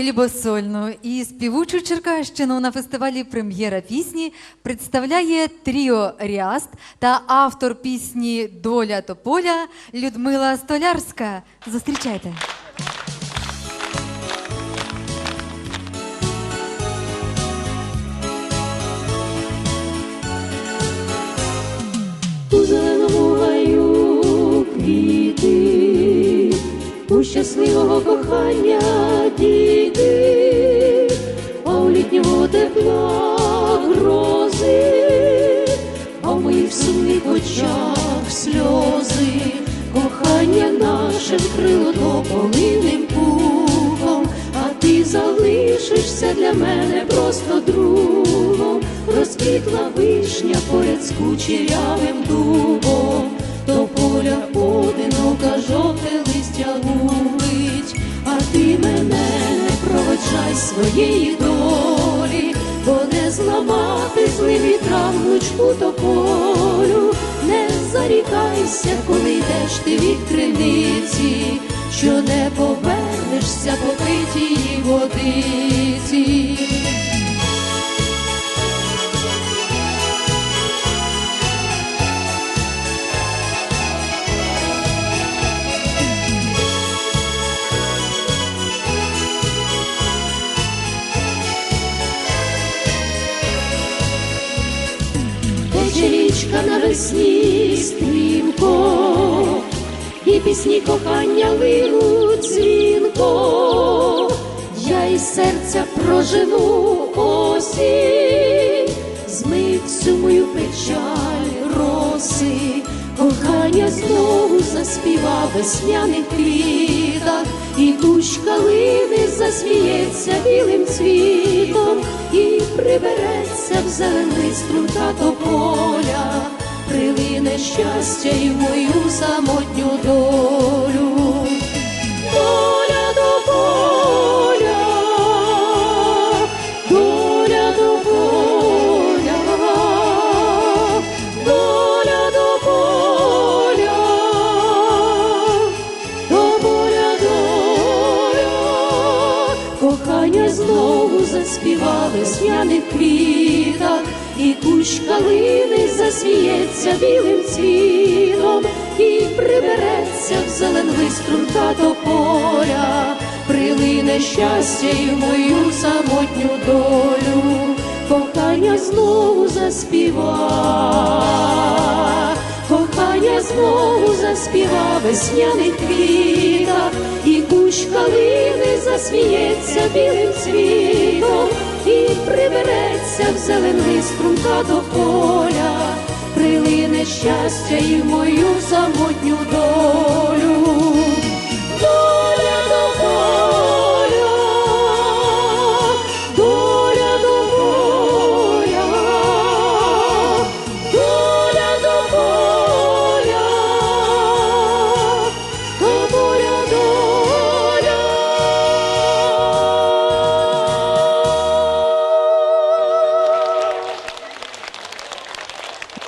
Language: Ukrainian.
хлібосольну і співучу Черкащину на фестивалі Прем'єра пісні представляє Тріо Ріаст та автор пісні Доля Тополя Людмила Столярська. Зустрічайте. Щасливого кохання діти, а у літнього тепла грози, а в моїх сумних очах сльози, кохання наше вкрило тополинним пухом, а ти залишишся для мене просто другом, розквітла вишня поряд з кучерявим дубом, до поля одинока жовте своєї долі, бо не зламати вітрам гнучку тополю, не зарікайся, коли йдеш ти від криниці, що не повернешся по питій водиці. Річка навесні стрімко, і пісні кохання линуть дзвінко, я із серця прожену осінь, змить всю мою печаль роси, кохання знову заспіва весняних квітах, і кущ калини засміється білим цвітом, і прибереться в зелений до поля, прилине щастя й мою самотню долю. Кохання знову заспіва в весняних квітах, і кущ калини засміється білим цвітом, і прибереться в зелен виструнка до поля, прилине щастя в мою самотню долю, кохання знову заспіва, знову заспіва весняний квіта, і кущ калини засміється білим цвітом, і прибереться в зелений струнка до поля, прилине щастя і в мою самотню.